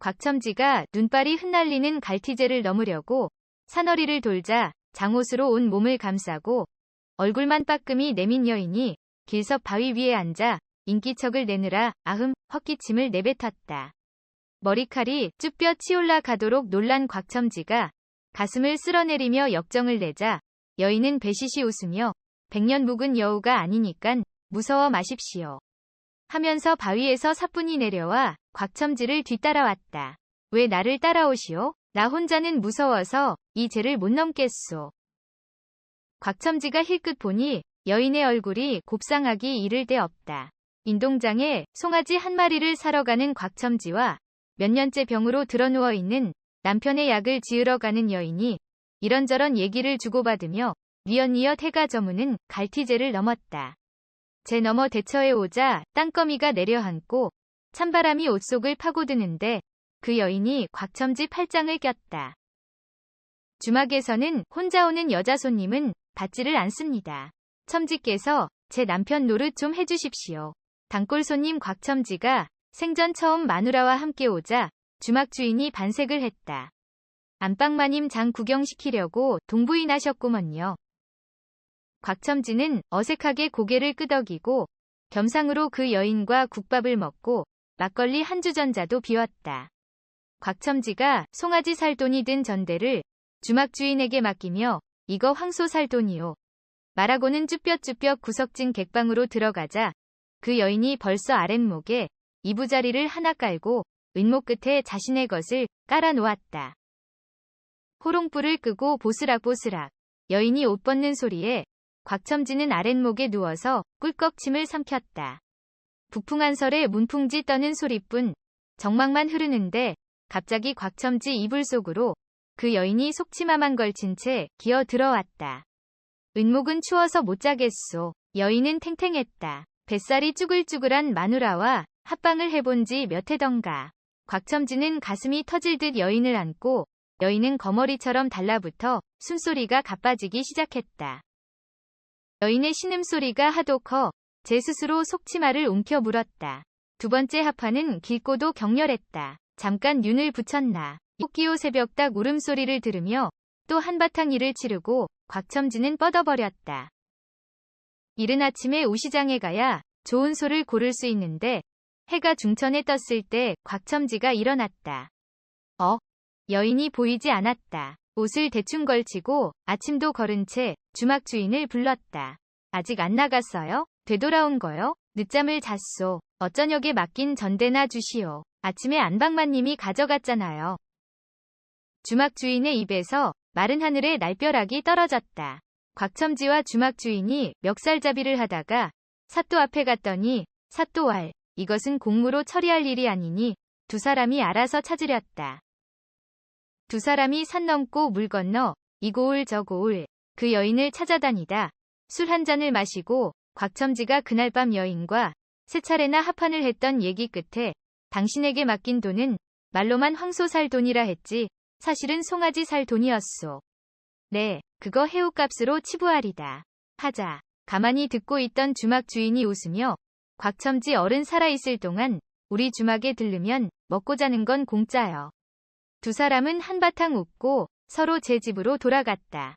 곽첨지가 눈발이 흩날리는 갈티제를 넘으려고 산허리를 돌자 장옷으로 온 몸을 감싸고 얼굴만 빠끔히 내민 여인이 길섭 바위 위에 앉아 인기척을 내느라 아흠 헛기침을 내뱉었다. 머리칼이 쭈뼛 치올라 가도록 놀란 곽첨지가 가슴을 쓸어내리며 역정을 내자 여인은 배시시 웃으며 백년 묵은 여우가 아니니깐 무서워 마십시오. 하면서 바위에서 사뿐히 내려와 곽첨지를 뒤따라왔다. 왜 나를 따라오시오? 나 혼자는 무서워서 이 죄를 못 넘겠소. 곽첨지가 힐끗 보니 여인의 얼굴이 곱상하기 이를 데 없다. 인동장에 송아지 한 마리를 사러 가는 곽첨지와 몇 년째 병으로 드러누워 있는 남편의 약을 지으러 가는 여인이 이런저런 얘기를 주고받으며 뉘엿뉘엿 해가 저무는 갈티제를 넘었다. 제 너머 대처해 오자 땅거미가 내려앉고 찬바람이 옷 속을 파고드는데 그 여인이 곽첨지 팔짱을 꼈다. 주막에서는 혼자 오는 여자 손님은 받지를 않습니다. 첨지께서 제 남편 노릇 좀 해주십시오. 단골 손님 곽첨지가 생전 처음 마누라와 함께 오자 주막 주인이 반색을 했다. 안방마님 장 구경시키려고 동부인 하셨구먼요. 곽첨지는 어색하게 고개를 끄덕이고 겸상으로 그 여인과 국밥을 먹고 막걸리 한 주전자도 비웠다. 곽첨지가 송아지 살 돈이 든 전대를 주막 주인에게 맡기며 이거 황소 살 돈이요. 말하고는 쭈뼛쭈뼛 구석진 객방으로 들어가자 그 여인이 벌써 아랫목에 이부자리를 하나 깔고 은목 끝에 자신의 것을 깔아 놓았다. 호롱불을 끄고 보스락보스락 여인이 옷 벗는 소리에 곽첨지는 아랫목에 누워서 꿀꺽 침을 삼켰다. 북풍한 설에 문풍지 떠는 소리뿐 정막만 흐르는데 갑자기 곽첨지 이불 속으로 그 여인이 속치마만 걸친 채 기어 들어왔다. 은목은 추워서 못 자겠소. 여인은 탱탱했다. 뱃살이 쭈글쭈글한 마누라와 합방을 해본 지 몇 해던가. 곽첨지는 가슴이 터질 듯 여인을 안고 여인은 거머리처럼 달라붙어 숨소리가 가빠지기 시작했다. 여인의 신음소리가 하도 커 제 스스로 속치마를 움켜 물었다. 두 번째 합판은 길고도 격렬했다. 잠깐 윤을 붙였나. 토끼오 새벽 닭 울음소리를 들으며 또 한바탕 일을 치르고 곽첨지는 뻗어버렸다. 이른 아침에 우시장에 가야 좋은 소를 고를 수 있는데 해가 중천에 떴을 때 곽첨지가 일어났다. 어? 여인이 보이지 않았다. 옷을 대충 걸치고 아침도 걸은 채 주막 주인을 불렀다. 아직 안 나갔어요? 되돌아온 거요? 늦잠을 잤소. 어쩌녁에 맡긴 전대나 주시오. 아침에 안방마님이 가져갔잖아요. 주막 주인의 입에서 마른 하늘에 날벼락이 떨어졌다. 곽첨지와 주막 주인이 멱살잡이를 하다가 사또 앞에 갔더니 사또왈 이것은 공무로 처리할 일이 아니니 두 사람이 알아서 찾으렸다. 두 사람이 산 넘고 물 건너 이 고을 저 고을 그 여인을 찾아다니다 술 한 잔을 마시고 곽첨지가 그날 밤 여인과 세 차례나 합판을 했던 얘기 끝에 당신에게 맡긴 돈은 말로만 황소 살 돈이라 했지 사실은 송아지 살 돈이었소. 네, 그거 해우값으로 치부하리다. 하자. 가만히 듣고 있던 주막 주인이 웃으며 곽첨지 어른 살아있을 동안 우리 주막에 들르면 먹고 자는 건 공짜요. 두 사람은 한바탕 웃고 서로 제 집으로 돌아갔다.